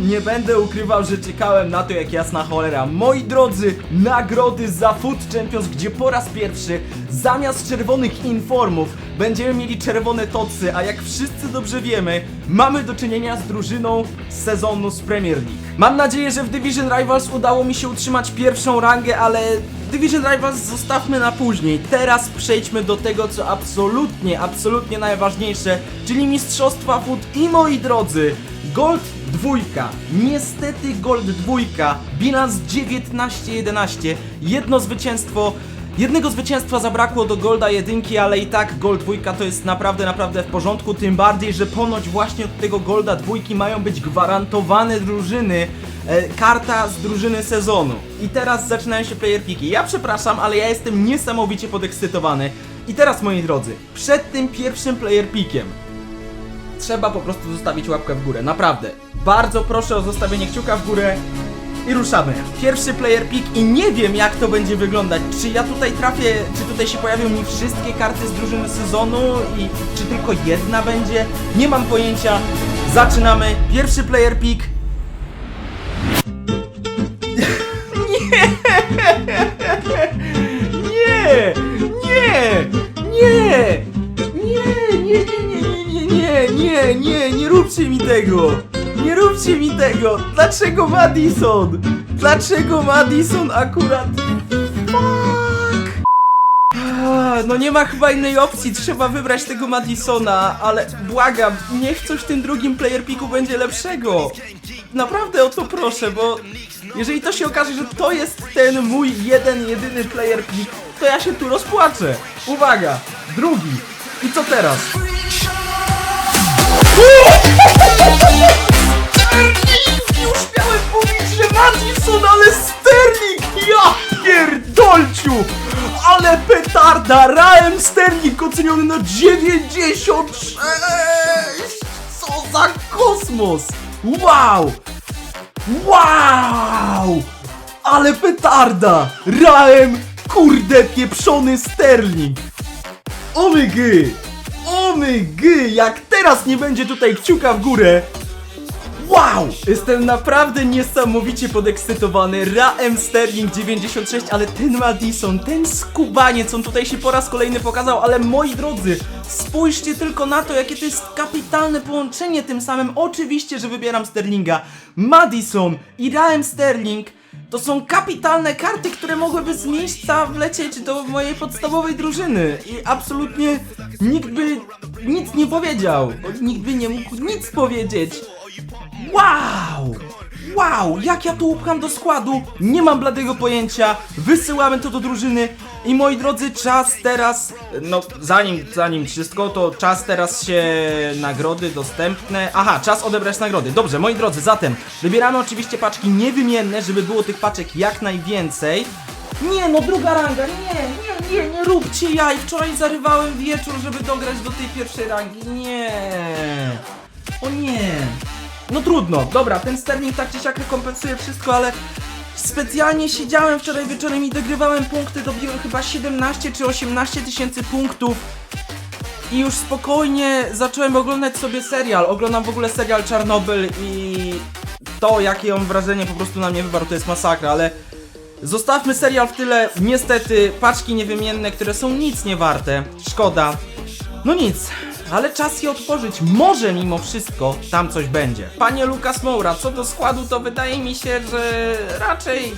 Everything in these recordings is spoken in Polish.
nie będę ukrywał, że czekałem na to jak jasna cholera. Moi drodzy, nagrody za Food Champions, gdzie po raz pierwszy zamiast czerwonych informów będziemy mieli czerwone tocy, a jak wszyscy dobrze wiemy, mamy do czynienia z drużyną z sezonu z Premier League. Mam nadzieję, że w Division Rivals udało mi się utrzymać pierwszą rangę, ale Division Rivals zostawmy na później. Teraz przejdźmy do tego, co absolutnie, absolutnie najważniejsze, czyli Mistrzostwa Food i moi drodzy, Gold dwójka. Niestety Gold dwójka. Bilans 19-11. Jedno zwycięstwo. Jednego zwycięstwa zabrakło do Golda jedynki, ale i tak Gold dwójka to jest naprawdę, naprawdę w porządku. Tym bardziej, że ponoć właśnie od tego Golda dwójki mają być gwarantowane drużyny. E, karta z drużyny sezonu. I teraz zaczynają się player piki. Ja przepraszam, ale ja jestem niesamowicie podekscytowany. I teraz moi drodzy, przed tym pierwszym player pikiem trzeba po prostu zostawić łapkę w górę, naprawdę. Bardzo proszę o zostawienie kciuka w górę i ruszamy. Pierwszy player pick i nie wiem jak to będzie wyglądać. Czy ja tutaj trafię, czy tutaj się pojawią mi wszystkie karty z drużyny sezonu i czy tylko jedna będzie? Nie mam pojęcia. Zaczynamy. Pierwszy player pick. Nie! Nie! Nie! Nie! Nie, nie, nie, róbcie mi tego! Nie róbcie mi tego! Dlaczego Madison? Dlaczego Madison akurat? Fuck! Ah, No nie ma chyba innej opcji, trzeba wybrać tego Madisona, ale błagam, niech coś w tym drugim player picku będzie lepszego. Naprawdę o to proszę, bo jeżeli to się okaże, że to jest ten mój jeden, jedyny player pick, to ja się tu rozpłaczę. Uwaga, drugi. I co teraz? Sterling! Już miałem mówić, że Madison, ale Sterling! Ja pierdolciu! Ale petarda! Raem Sterling oceniony na 96! Co za kosmos! Wow! Wow! Ale petarda! Raem, kurde pieprzony Sterling! Omygy! Omygy! Jak teraz nie będzie tutaj kciuka w górę, Wow! Jestem naprawdę niesamowicie podekscytowany. Raem Sterling 96, ale ten Madison, ten skubaniec, on tutaj się po raz kolejny pokazał, ale moi drodzy, spójrzcie tylko na to, jakie to jest kapitalne połączenie tym samym. Oczywiście, że wybieram Sterlinga. Madison i Raem Sterling to są kapitalne karty, które mogłyby z miejsca wlecieć do mojej podstawowej drużyny. I absolutnie nikt by nic nie powiedział. Nikt by nie mógł nic powiedzieć. Wow! Wow! Jak ja to upcham do składu? Nie mam bladego pojęcia. Wysyłamy to do drużyny. I moi drodzy, czas teraz. No, zanim, zanim wszystko, to czas teraz się nagrody dostępne. Aha, czas odebrać nagrody. Dobrze, moi drodzy, zatem wybieramy oczywiście paczki niewymienne, żeby było tych paczek jak najwięcej. Nie, no druga ranga, nie, nie, nie, nie róbcie jaj. Wczoraj zarywałem wieczór, żeby dograć do tej pierwszej rangi. Nie. O nie. No trudno, dobra, ten sterling tak czy siak rekompensuje wszystko, ale specjalnie siedziałem wczoraj wieczorem i dogrywałem punkty, dobiłem chyba 17 czy 18 tysięcy punktów i już spokojnie zacząłem oglądać sobie serial. Oglądam w ogóle serial Czarnobyl i to, jakie on wrażenie po prostu na mnie wywarł, to jest masakra, ale zostawmy serial w tyle. Niestety, paczki niewymienne, które są nic nie warte. Szkoda. No nic, ale czas je otworzyć. Może mimo wszystko tam coś będzie. Panie Lukas Moura, co do składu, to wydaje mi się, że raczej.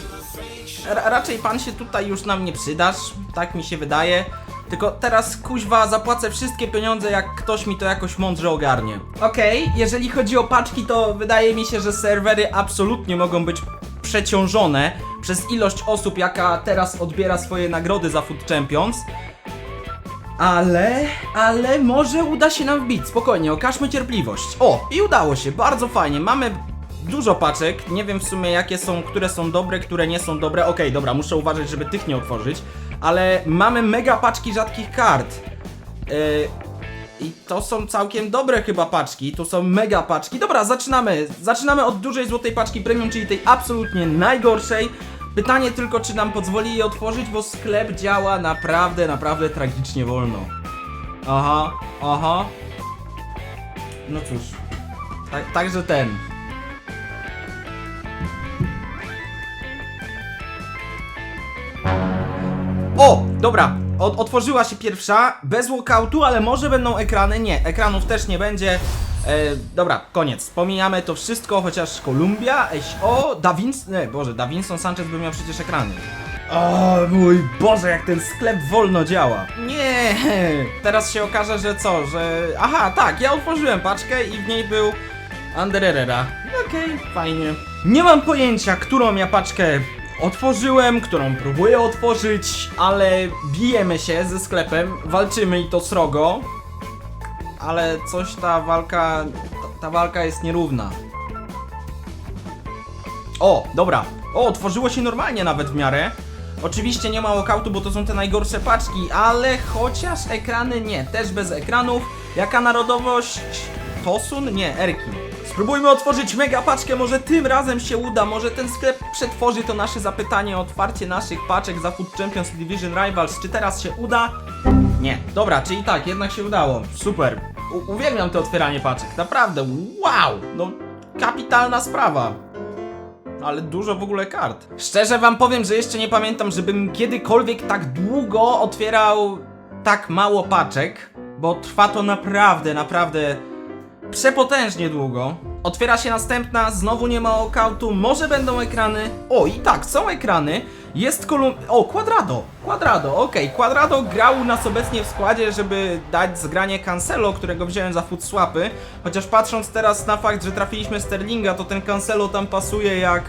Ra raczej pan się tutaj już nam nie przydasz. Tak mi się wydaje. Tylko teraz kuźwa zapłacę wszystkie pieniądze, jak ktoś mi to jakoś mądrze ogarnie. Okej, jeżeli chodzi o paczki, to wydaje mi się, że serwery absolutnie mogą być przeciążone przez ilość osób, jaka teraz odbiera swoje nagrody za Food Champions. Ale, ale może uda się nam wbić. Spokojnie, okażmy cierpliwość. O, i udało się, bardzo fajnie. Mamy dużo paczek. Nie wiem w sumie jakie są, które są dobre, które nie są dobre. Okej, dobra, muszę uważać, żeby tych nie otworzyć. Ale mamy mega paczki rzadkich kart. Yy, I to są całkiem dobre chyba paczki. To są mega paczki. Dobra, zaczynamy. Zaczynamy od dużej złotej paczki premium, czyli tej absolutnie najgorszej. Pytanie tylko, czy nam pozwoli je otworzyć, bo sklep działa naprawdę, naprawdę tragicznie wolno. Aha, aha. No cóż. Także ten. O, dobra. Otworzyła się pierwsza, bez walkoutu, ale może będą ekrany? Nie, ekranów też nie będzie. E, dobra, koniec, pomijamy to wszystko, chociaż Kolumbia, o, Davinson, nie, Boże, Davinson Sanchez by miał przecież ekrany. O mój Boże, jak ten sklep wolno działa. Nie, teraz się okaże, że co, że... Aha, tak, ja otworzyłem paczkę i w niej był Ander Herrera. Okej, fajnie. Nie mam pojęcia, którą ja paczkę otworzyłem, którą próbuję otworzyć, ale bijemy się ze sklepem, walczymy i to srogo. Ale coś ta walka, ta, walka jest nierówna. O, dobra. O, otworzyło się normalnie nawet w miarę. Oczywiście nie ma walkoutu, bo to są te najgorsze paczki, ale chociaż ekrany nie, też bez ekranów. Jaka narodowość? Tosun? Nie, Erkin. Spróbujmy otworzyć mega paczkę, może tym razem się uda, może ten sklep przetworzy to nasze zapytanie o otwarcie naszych paczek za Food Champions Division Rivals. Czy teraz się uda? Nie. Dobra, czyli tak, jednak się udało. Super. U uwielbiam to otwieranie paczek, naprawdę. Wow! No, kapitalna sprawa ale dużo w ogóle kart. Szczerze wam powiem, że jeszcze nie pamiętam, żebym kiedykolwiek tak długo otwierał tak mało paczek, bo trwa to naprawdę, naprawdę przepotężnie długo. Otwiera się następna, znowu nie ma okautu, może będą ekrany. O, i tak, są ekrany. Jest kolum... O, Quadrado! Quadrado, okej. Quadrado grał u nas obecnie w składzie, żeby dać zgranie Cancelo, którego wziąłem za foot swapy. Chociaż patrząc teraz na fakt, że trafiliśmy Sterlinga, to ten Cancelo tam pasuje jak...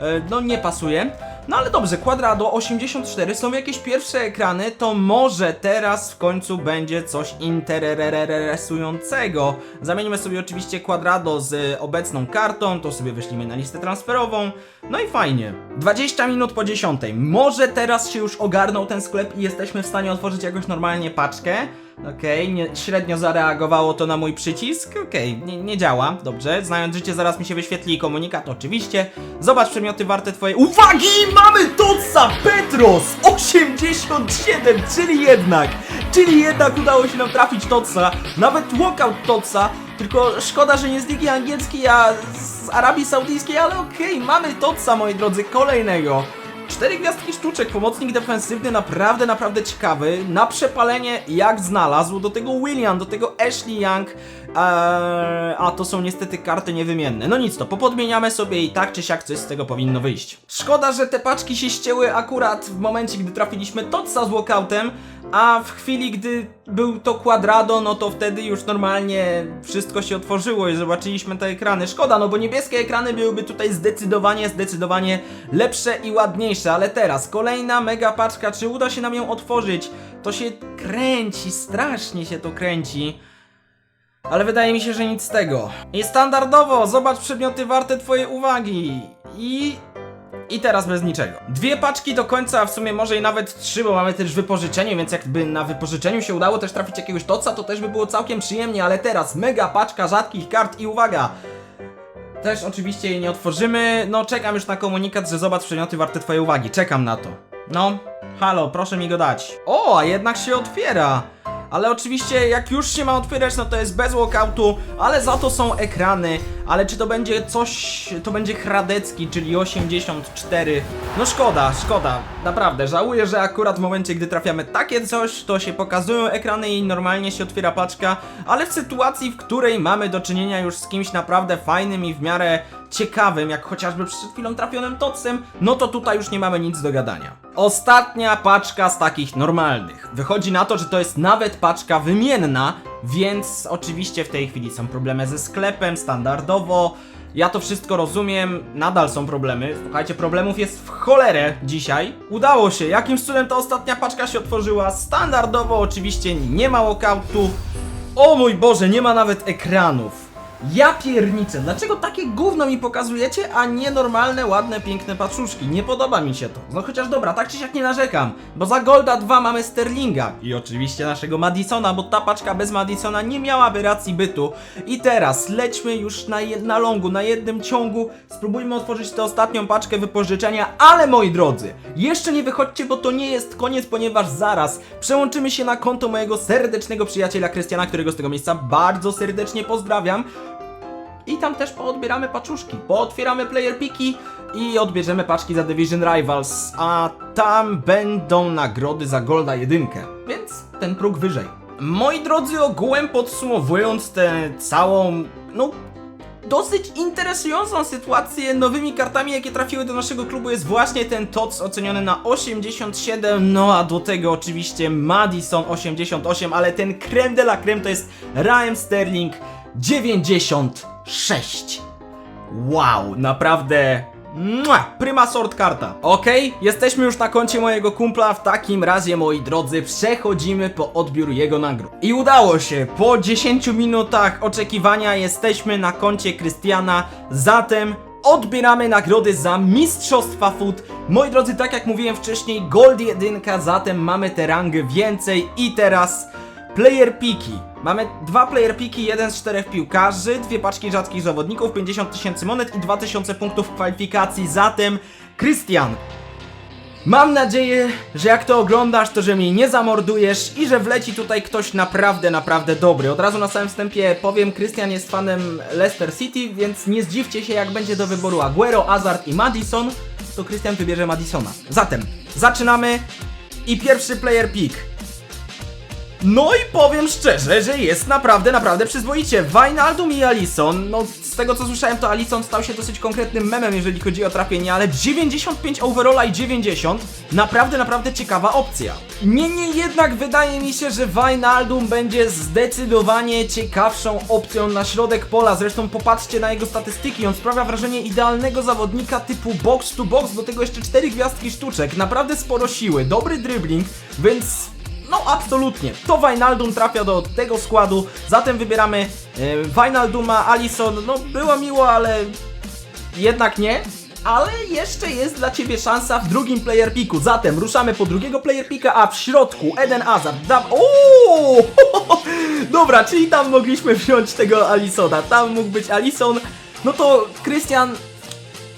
E, no nie pasuje. No ale dobrze, Quadrado 84, są jakieś pierwsze ekrany, to może teraz w końcu będzie coś interesującego. Zamienimy sobie oczywiście Quadrado z obecną kartą, to sobie wyślimy na listę transferową, no i fajnie. 20 minut po 10, może teraz się już ogarnął ten sklep i jesteśmy w stanie otworzyć jakąś normalnie paczkę. Okej, średnio zareagowało to na mój przycisk. Okej, nie, nie działa, dobrze. Znając życie, zaraz mi się wyświetli komunikat, oczywiście. Zobacz przedmioty warte twojej uwagi! Mamy Totsa Petros 87, czyli jednak, czyli jednak udało się nam trafić Totsa. Nawet walkout Totsa, tylko szkoda, że nie z ligi angielskiej, a z Arabii Saudyjskiej, ale okej, mamy Totsa, moi drodzy, kolejnego. Cztery gwiazdki sztuczek, pomocnik defensywny, naprawdę, naprawdę ciekawy. Na przepalenie jak znalazł, do tego William, do tego Ashley Young, eee, a to są niestety karty niewymienne. No nic to, popodmieniamy sobie i tak czy siak coś z tego powinno wyjść. Szkoda, że te paczki się ścięły akurat w momencie, gdy trafiliśmy Totsa z walkoutem, a w chwili, gdy był to Quadrado, no to wtedy już normalnie wszystko się otworzyło i zobaczyliśmy te ekrany. Szkoda, no bo niebieskie ekrany byłyby tutaj zdecydowanie, zdecydowanie lepsze i ładniejsze, ale teraz kolejna mega paczka, czy uda się nam ją otworzyć? To się kręci, strasznie się to kręci. Ale wydaje mi się, że nic z tego. I standardowo, zobacz przedmioty warte twojej uwagi. I i teraz bez niczego. Dwie paczki do końca, a w sumie może i nawet trzy, bo mamy też wypożyczenie, więc jakby na wypożyczeniu się udało też trafić jakiegoś toca, to też by było całkiem przyjemnie, ale teraz mega paczka rzadkich kart i uwaga! Też oczywiście jej nie otworzymy, no czekam już na komunikat, że zobacz przedmioty warte twojej uwagi, czekam na to. No, halo, proszę mi go dać. O, a jednak się otwiera! Ale oczywiście jak już się ma otwierać, no to jest bez walkoutu, ale za to są ekrany. Ale czy to będzie coś, to będzie Hradecki, czyli 84. No szkoda, szkoda, naprawdę. Żałuję, że akurat w momencie, gdy trafiamy takie coś, to się pokazują ekrany i normalnie się otwiera paczka, ale w sytuacji, w której mamy do czynienia już z kimś naprawdę fajnym i w miarę ciekawym, jak chociażby przed chwilą trafionym Totsem, no to tutaj już nie mamy nic do gadania. Ostatnia paczka z takich normalnych. Wychodzi na to, że to jest nawet paczka wymienna, więc oczywiście w tej chwili są problemy ze sklepem, standardowo. Ja to wszystko rozumiem, nadal są problemy. Słuchajcie, problemów jest w cholerę dzisiaj. Udało się, jakimś cudem ta ostatnia paczka się otworzyła. Standardowo oczywiście nie ma walkoutu. O mój Boże, nie ma nawet ekranów. Ja pierniczę, dlaczego takie gówno mi pokazujecie, a nie normalne, ładne, piękne paczuszki? Nie podoba mi się to. No chociaż dobra, tak czy siak nie narzekam, bo za Golda 2 mamy Sterlinga i oczywiście naszego Madisona, bo ta paczka bez Madisona nie miałaby racji bytu. I teraz lećmy już na, na longu, na jednym ciągu, spróbujmy otworzyć tę ostatnią paczkę wypożyczenia, ale moi drodzy, jeszcze nie wychodźcie, bo to nie jest koniec, ponieważ zaraz przełączymy się na konto mojego serdecznego przyjaciela Krystiana, którego z tego miejsca bardzo serdecznie pozdrawiam. I tam też poodbieramy paczuszki, pootwieramy player piki i odbierzemy paczki za Division Rivals, a tam będą nagrody za Golda 1, więc ten próg wyżej. Moi drodzy, ogółem podsumowując tę całą, no dosyć interesującą sytuację nowymi kartami, jakie trafiły do naszego klubu jest właśnie ten TOC oceniony na 87, no a do tego oczywiście Madison 88, ale ten creme de la creme to jest Raheem Sterling 96. Wow, naprawdę Mua, Prima sort karta. Okej, jesteśmy już na koncie mojego kumpla. W takim razie, moi drodzy, przechodzimy po odbiór jego nagród. I udało się. Po 10 minutach oczekiwania jesteśmy na koncie Krystiana. Zatem odbieramy nagrody za Mistrzostwa Food. Moi drodzy, tak jak mówiłem wcześniej, Gold 1, zatem mamy tę rangę więcej. I teraz Player piki. Mamy dwa player piki, jeden z czterech piłkarzy, dwie paczki rzadkich zawodników, 50 tysięcy monet i 2000 punktów kwalifikacji. Zatem, Krystian, mam nadzieję, że jak to oglądasz, to że mnie nie zamordujesz i że wleci tutaj ktoś naprawdę, naprawdę dobry. Od razu na samym wstępie powiem, Krystian jest fanem Leicester City, więc nie zdziwcie się, jak będzie do wyboru Aguero, Hazard i Madison, to Krystian wybierze Madisona. Zatem, zaczynamy i pierwszy player pick. No i powiem szczerze, że jest naprawdę, naprawdę przyzwoicie. Wijnaldum i Alisson, no z tego co słyszałem to Alisson stał się dosyć konkretnym memem, jeżeli chodzi o trafienie, ale 95 overalla i 90, naprawdę, naprawdę ciekawa opcja. Niemniej jednak wydaje mi się, że Wijnaldum będzie zdecydowanie ciekawszą opcją na środek pola, zresztą popatrzcie na jego statystyki, on sprawia wrażenie idealnego zawodnika typu box to box, do tego jeszcze 4 gwiazdki sztuczek, naprawdę sporo siły, dobry dribbling, więc no absolutnie. To Wijnaldum trafia do tego składu, zatem wybieramy e, Wijnalduma, Alisson, no było miło, ale jednak nie. Ale jeszcze jest dla Ciebie szansa w drugim player piku. Zatem ruszamy po drugiego player a w środku Eden Hazard. Da... Ooo! Dobra, czyli tam mogliśmy wziąć tego Alisona. Tam mógł być Alison. No to Krystian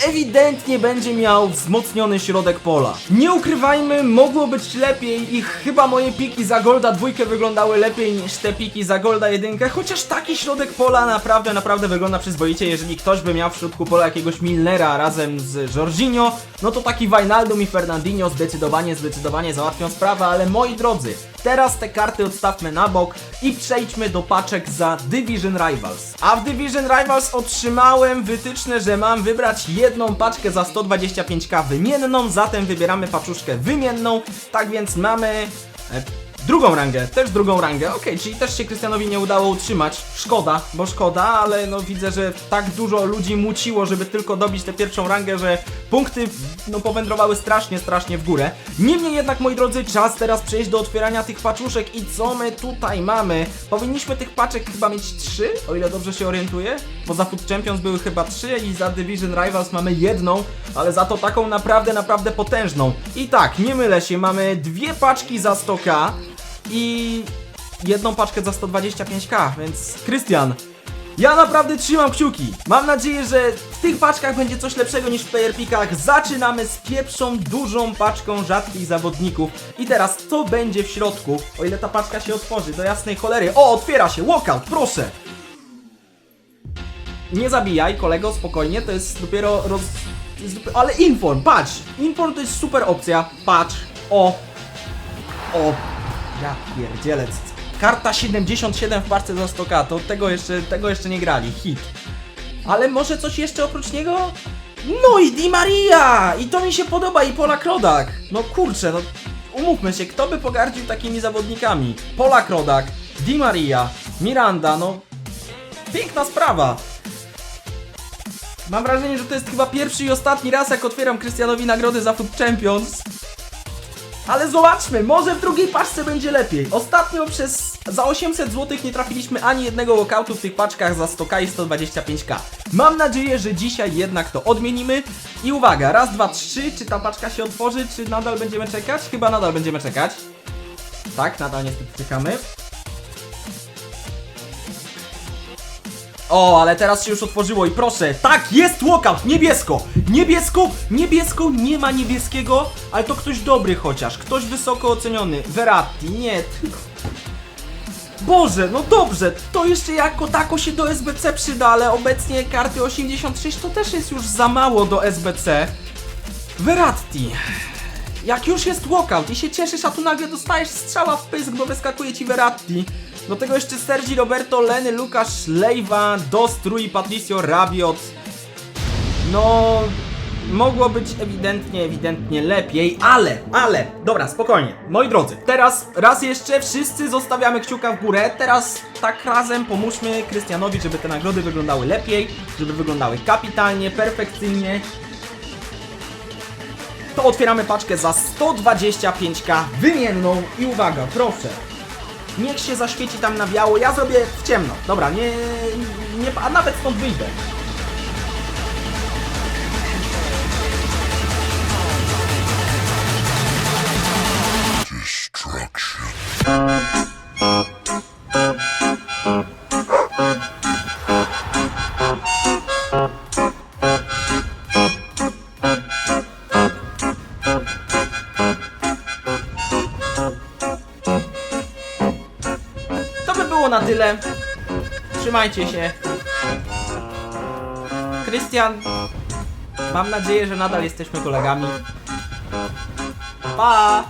ewidentnie będzie miał wzmocniony środek pola. Nie ukrywajmy, mogło być lepiej i chyba moje piki za Golda dwójkę wyglądały lepiej niż te piki za Golda jedynkę, chociaż taki środek pola naprawdę, naprawdę wygląda przyzwoicie. Jeżeli ktoś by miał w środku pola jakiegoś Milnera razem z Jorginho, no to taki Wijnaldum i Fernandinho zdecydowanie, zdecydowanie załatwią sprawę, ale moi drodzy, Teraz te karty odstawmy na bok i przejdźmy do paczek za Division Rivals. A w Division Rivals otrzymałem wytyczne, że mam wybrać jedną paczkę za 125k wymienną, zatem wybieramy paczuszkę wymienną. Tak więc mamy e, drugą rangę, też drugą rangę. Okej, czyli też się Krystianowi nie udało utrzymać. Szkoda, bo szkoda, ale no widzę, że tak dużo ludzi muciło, żeby tylko dobić tę pierwszą rangę, że punkty no powędrowały strasznie, strasznie w górę. Niemniej jednak, moi drodzy, czas teraz przejść do otwierania tych paczuszek i co my tutaj mamy? Powinniśmy tych paczek chyba mieć trzy, o ile dobrze się orientuję, bo za Food Champions były chyba trzy i za Division Rivals mamy jedną, ale za to taką naprawdę, naprawdę potężną. I tak, nie mylę się, mamy dwie paczki za 100k i jedną paczkę za 125k, więc Krystian, ja naprawdę trzymam kciuki. Mam nadzieję, że w tych paczkach będzie coś lepszego niż w player pickach. Zaczynamy z pierwszą dużą paczką rzadkich zawodników. I teraz co będzie w środku? O ile ta paczka się otworzy, do jasnej cholery. O, otwiera się, walkout, proszę. Nie zabijaj, kolego, spokojnie, to jest dopiero roz... Ale inform, patrz! Inform to jest super opcja, patrz, o, o, ja pierdzielę. Karta 77 w parce za 100k, to tego jeszcze, tego jeszcze nie grali, hit. Ale może coś jeszcze oprócz niego? No i Di Maria! I to mi się podoba, i Polak Rodak. No kurczę, no umówmy się, kto by pogardził takimi zawodnikami? Polak Rodak, Di Maria, Miranda, no piękna sprawa. Mam wrażenie, że to jest chyba pierwszy i ostatni raz, jak otwieram Krystianowi nagrody za Food Champions. Ale zobaczmy, może w drugiej paczce będzie lepiej. Ostatnio przez za 800 zł nie trafiliśmy ani jednego walkoutu w tych paczkach za 100k i 125k. Mam nadzieję, że dzisiaj jednak to odmienimy. I uwaga, raz, dwa, trzy, czy ta paczka się otworzy, czy nadal będziemy czekać? Chyba nadal będziemy czekać. Tak, nadal niestety czekamy. O, ale teraz się już otworzyło i proszę, tak, jest walkout, niebiesko, niebiesko, niebiesko, nie ma niebieskiego, ale to ktoś dobry chociaż, ktoś wysoko oceniony, Verratti, nie. Boże, no dobrze, to jeszcze jako tako się do SBC przyda, ale obecnie karty 86 to też jest już za mało do SBC. Verratti. Jak już jest walkout i się cieszysz, a tu nagle dostajesz strzała w pysk, bo wyskakuje ci Verratti. Do tego jeszcze Sergi Roberto, Leny, Lukasz, Lejwa, Dostrój, Patricio, Rabiot. No, mogło być ewidentnie, ewidentnie lepiej, ale, ale, dobra, spokojnie, moi drodzy, teraz raz jeszcze wszyscy zostawiamy kciuka w górę, teraz tak razem pomóżmy Krystianowi, żeby te nagrody wyglądały lepiej, żeby wyglądały kapitalnie, perfekcyjnie. To otwieramy paczkę za 125k wymienną i uwaga, proszę, niech się zaświeci tam na biało, ja zrobię w ciemno, dobra, nie, nie, a nawet stąd wyjdę. Na tyle. Trzymajcie się. Krystian, mam nadzieję, że nadal jesteśmy kolegami. Pa!